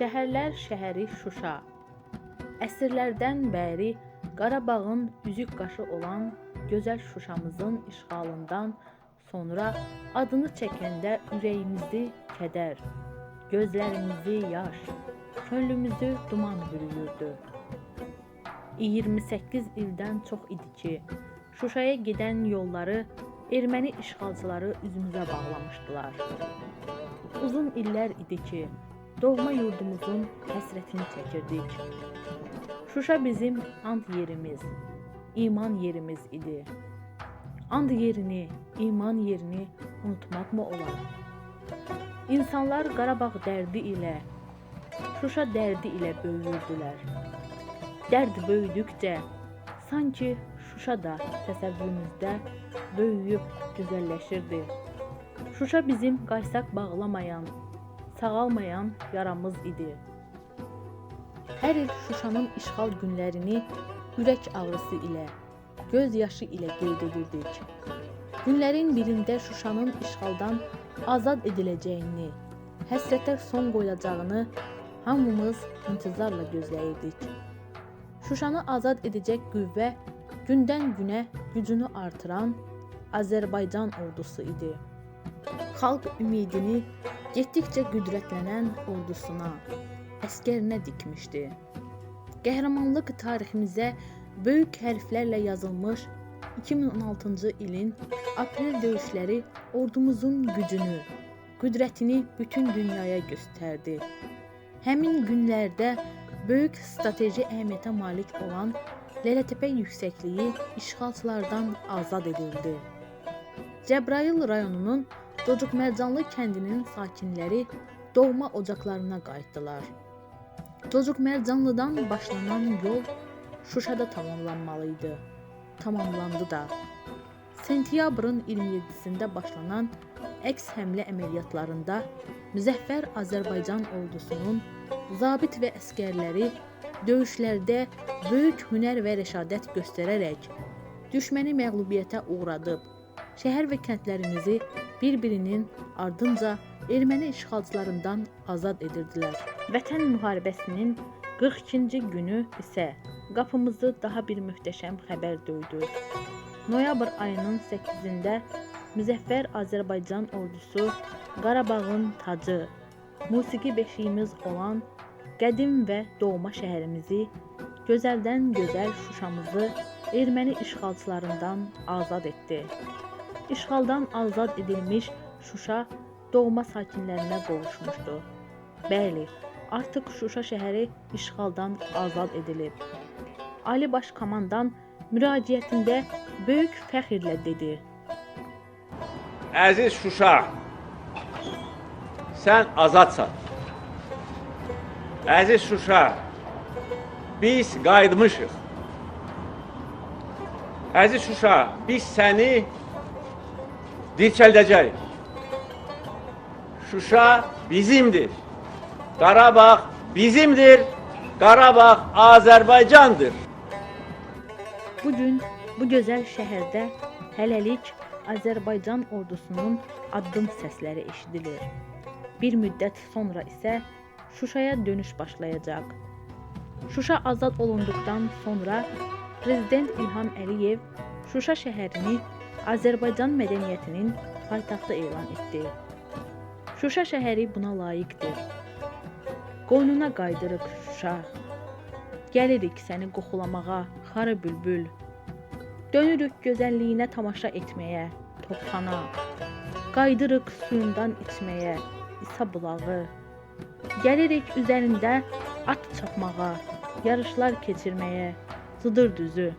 Şəhərlər şəhəri Şuşa. Əsrlərdən bəri Qarabağın üzük qaşı olan gözəl Şuşamızın işğalından sonra adını çəkəndə ürəyimizi kədər, gözlərimizi yaş, könlümüzü duman bürüyürdü. 28 ildən çox idi ki, Şuşaya gedən yolları erməni işğalçıları üzümüzə bağlamışdılar. Uzun illər idi ki, doğma yurdumuzun həsrətini çəkirdik. Şuşa bizim and yerimiz, iman yerimiz idi. And yerini, iman yerini unutmaqmı olar? İnsanlar Qarabağ dərdi ilə, Şuşa dərdi ilə böyüyürdülər. Dərd böyüdükcə sanki Şuşa da təsəvvürümüzdə böyüyüb gözəlləşirdi. Şuşa bizim qaysaq bağlamayan, sağalmayan yaramız idi. Hər il Şuşanın işğal günlərini ürək ağrısı ilə, göz yaşı ilə qeyd edirdik. Günlərin birində Şuşanın işğaldan azad ediləcəyini, həsrətə son qoyulacağını hamımız intizarla gözləyirdik. Şuşanı azad edəcək qüvvə gündən-günə gücünü artıran Azərbaycan ordusu idi. Xalq ümidini getdikcə qüdrətlənən ordusuna, əskərinə dikmişdi. Qəhrəmanlıq tariximizə böyük hərflərlə yazılmış 2016-cı ilin aprel döyüşləri ordumuzun gücünü, qüdrətini bütün dünyaya göstərdi. Həmin günlərdə böyük strateji əhəmiyyətə malik olan Lələtəpə yüksəkliyi işğalçılardan azad edildi. Cəbrayıl rayonunun Cocuqmərcanlı kəndinin sakinləri doğma ocaqlarına qayıtdılar. Cocuqmərcanlıdan başlanan yol Şuşada tamamlanmalı idi. Tamamlandı da. Sentyabrın 27-sində başlanan əks həmlə əməliyyatlarında Müzəffər Azərbaycan ordusunun zabit və əskərləri döyüşlərdə böyük hünər və rəşadət göstərərək düşməni məğlubiyyətə uğradıb, şəhər və kəndlərimizi bir-birinin ardınca erməni işğalçılarından azad edirdilər. Vətən müharibəsinin 42-ci günü isə qapımızı daha bir möhtəşəm xəbər döydü. Noyabr ayının 8-də Müzəffər Azərbaycan ordusu Qarabağın tacı, musiqi beşiyimiz olan qədim və doğma şəhərimizi, gözəldən gözəl Şuşamızı erməni işğalçılarından azad etdi. İşğaldan azad edilmiş Şuşa doğma sakinlərinə qovuşmuşdu. Bəli, artıq Şuşa şəhəri işğaldan azad edilib. Ali Baş Komandan müraciətində böyük fəxrlə dedi: Əziz Şuşa, sən azadsan. Əziz Şuşa, biz qayıtmışıq. Əziz Şuşa, biz səni dirçəldəcəyik. Şuşa bizimdir. Qarabağ bizimdir. Qarabağ Azərbaycandır. Bu gün bu gözəl şəhərdə hələlik Azərbaycan ordusunun addım səsləri eşidilir. Bir müddət sonra isə Şuşaya dönüş başlayacaq. Şuşa azad olunduqdan sonra Prezident İlham Əliyev Şuşa şəhərini Azərbaycan mədəniyyətinin paytaxtı elan etdi. Şuşa şəhəri buna layiqdir. Qoynuna qaydırıq Şuşa. Gəlirik səni qoxulamağa, xarı bülbül. Dönürük gözəlliyinə tamaşa etməyə, topxana. Qaydırıq suyundan içməyə, İsa bulağı. Gəlirik üzərində at çapmağa, yarışlar keçirməyə, Cıdır düzü.